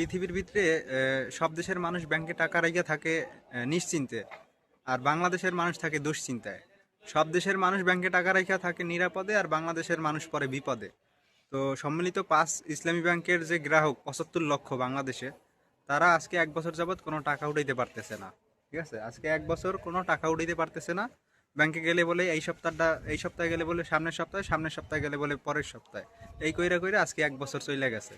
পৃথিবীর ভিতরে সব দেশের মানুষ ব্যাংকে টাকা রেখে থাকে নিশ্চিন্তে। আর বাংলাদেশের মানুষ থাকে দুশ্চিন্তায়। সব দেশের মানুষ ব্যাংকে টাকা রেখে থাকে নিরাপদে, আর বাংলাদেশের মানুষ পরে বিপদে। তো সম্মিলিত পাঁচ ইসলামী ব্যাংকের যে গ্রাহক, পঁচাত্তর লক্ষ বাংলাদেশে, তারা আজকে এক বছর যাবৎ কোনো টাকা উঠাইতে পারতেছে না। ঠিক আছে? আজকে এক বছর কোনো টাকা উঠাইতে পারতেছে না। ব্যাংকে গেলে বলে এই সপ্তাহটা, এই সপ্তাহে গেলে বলে সামনের সপ্তাহে সামনের সপ্তাহে গেলে বলে পরের সপ্তাহে। এই কইরা কইরা আজকে এক বছর চলে গেছে।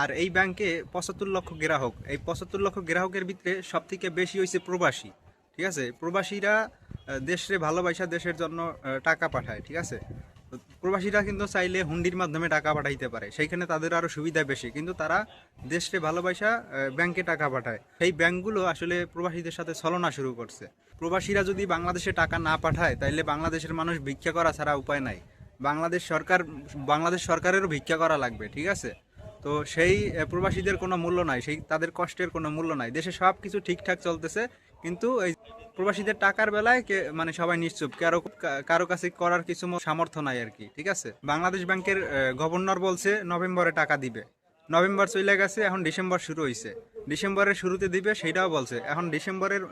আর এই ব্যাংকে পঁচাত্তর লক্ষ গ্রাহক। এই পঁচাত্তর লক্ষ গ্রাহকের ভিতরে সব থেকে বেশি হয়েছে প্রবাসী, ঠিক আছে? প্রবাসীরা দেশে ভালোবাসা, দেশের জন্য টাকা পাঠায়, ঠিক আছে? প্রবাসীরা কিন্তু চাইলে হুন্ডির মাধ্যমে টাকা পাঠাইতে পারে। সেইখানে তাদের আরও সুবিধা বেশি, কিন্তু তারা দেশে ভালোবাসা ব্যাংকে টাকা পাঠায়। সেই ব্যাংকগুলো আসলে প্রবাসীদের সাথে ছলনা শুরু করছে। প্রবাসীরা যদি বাংলাদেশে টাকা না পাঠায়, তাইলে বাংলাদেশের মানুষ ভিক্ষা করা ছাড়া উপায় নাই। বাংলাদেশ সরকার, বাংলাদেশ সরকারেরও ভিক্ষা করা লাগবে, ঠিক আছে? তো সেই প্রবাসীদের কোনো মূল্য নাই, সেই তাদের কষ্টের কোনো মূল্য নাই। দেশে সব কিছু ঠিকঠাক চলতেছে, কিন্তু এই প্রবাসীদের টাকার বেলায় মানে সবাই নিশ্চুপ। কারও কারও কাছে করার কিছু সামর্থ্য নাই আর কি, ঠিক আছে? বাংলাদেশ ব্যাংকের গভর্নর বলছে নভেম্বরে টাকা দিবে। নভেম্বর চলে গেছে, এখন ডিসেম্বর শুরু হয়েছে ডিসেম্বরের শুরুতে দিবে, সেটাও বলছে। এখন ডিসেম্বরের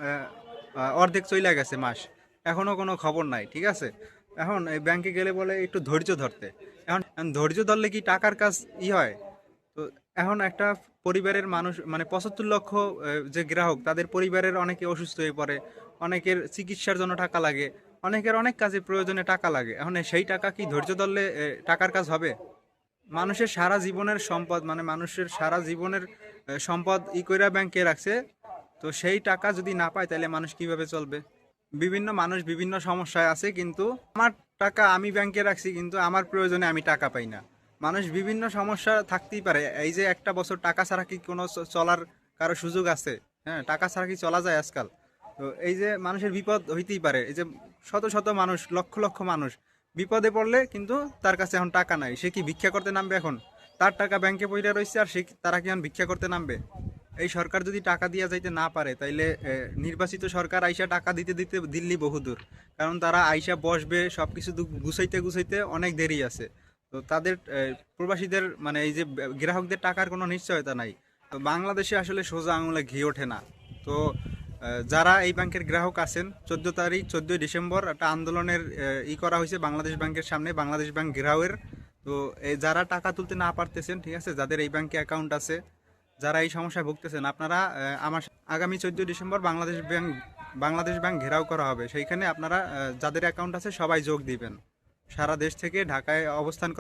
অর্ধেক চলে গেছে মাস। এখনও কোনো খবর নাই, ঠিক আছে? এখন এই ব্যাংকে গেলে বলে একটু ধৈর্য ধরতে। এখন, ধৈর্য ধরলে কি টাকার কাজ ই হয়? এখন একটা পরিবারের মানুষ মানে পঁচাত্তর লক্ষ যে গ্রাহক, তাদের পরিবারের অনেকে অসুস্থ হয়ে পড়ে, অনেকের চিকিৎসার জন্য টাকা লাগে, অনেকের অনেক কাজে প্রয়োজনে টাকা লাগে। এখন সেই টাকা কি ধৈর্য ধরলে টাকার কাজ হবে? মানুষের সারা জীবনের সম্পদ মানে মানুষের সারা জীবনের সম্পদ ই কইরা ব্যাংকে রাখছে, তো সেই টাকা যদি না পায়, তাহলে মানুষ কীভাবে চলবে? বিভিন্ন মানুষ বিভিন্ন সমস্যায় আছে, কিন্তু আমার টাকা আমি ব্যাংকে রাখছি, কিন্তু আমার প্রয়োজনে আমি টাকা পাই না। মানুষ বিভিন্ন সমস্যা থাকতেই পারে। এই যে একটা বছর টাকা ছাড়া কি কোনো চলার কারও সুযোগ আছে? হ্যাঁ টাকা ছাড়া কি চলা যায় আজকাল? তো এই যে মানুষের বিপদ হইতেই পারে। এই যে শত শত মানুষ, লক্ষ লক্ষ মানুষ বিপদে পড়লে কিন্তু তার কাছে এখন টাকা নাই। সে কি ভিক্ষা করতে নামবে এখন? তার টাকা ব্যাংকে পড়ে রয়েছে আর সে তারা কি এখন ভিক্ষা করতে নামবে? এই সরকার যদি টাকা দিয়া যাইতে না পারে, তাইলে নির্বাচিত সরকার আইসা টাকা দিতে দিতে দিল্লি বহুদূর। কারণ তারা আইসা বসবে সব কিছু গুছাইতে গুছাইতে অনেক দেরি আছে। তো তাদের প্রবাসীদের মানে এই যে গ্রাহকদের টাকার কোনো নিশ্চয়তা নাই। তো বাংলাদেশে আসলে সোজা আঙুলে ঘি ওঠে না। তো যারা এই ব্যাংকের গ্রাহক আছেন, চোদ্দ তারিখ, চোদ্দই ডিসেম্বর একটা আন্দোলনের ই করা হয়েছে বাংলাদেশ ব্যাংকের সামনে, বাংলাদেশ ব্যাংক গ্রাহকের তো এই যারা টাকা তুলতে না পারতেছেন, ঠিক আছে, যাদের এই ব্যাংকে অ্যাকাউন্ট আছে, যারা এই সমস্যায় ভুগতেছেন, আপনারা আমার আগামী চোদ্দই December Bangladesh bank Bangladesh bank ঘেরাও করা হবে। সেইখানে আপনারা যাদের অ্যাকাউন্ট আছে সবাই যোগ দিবেন। সারা দেশ থেকে ঢাকায় অবস্থান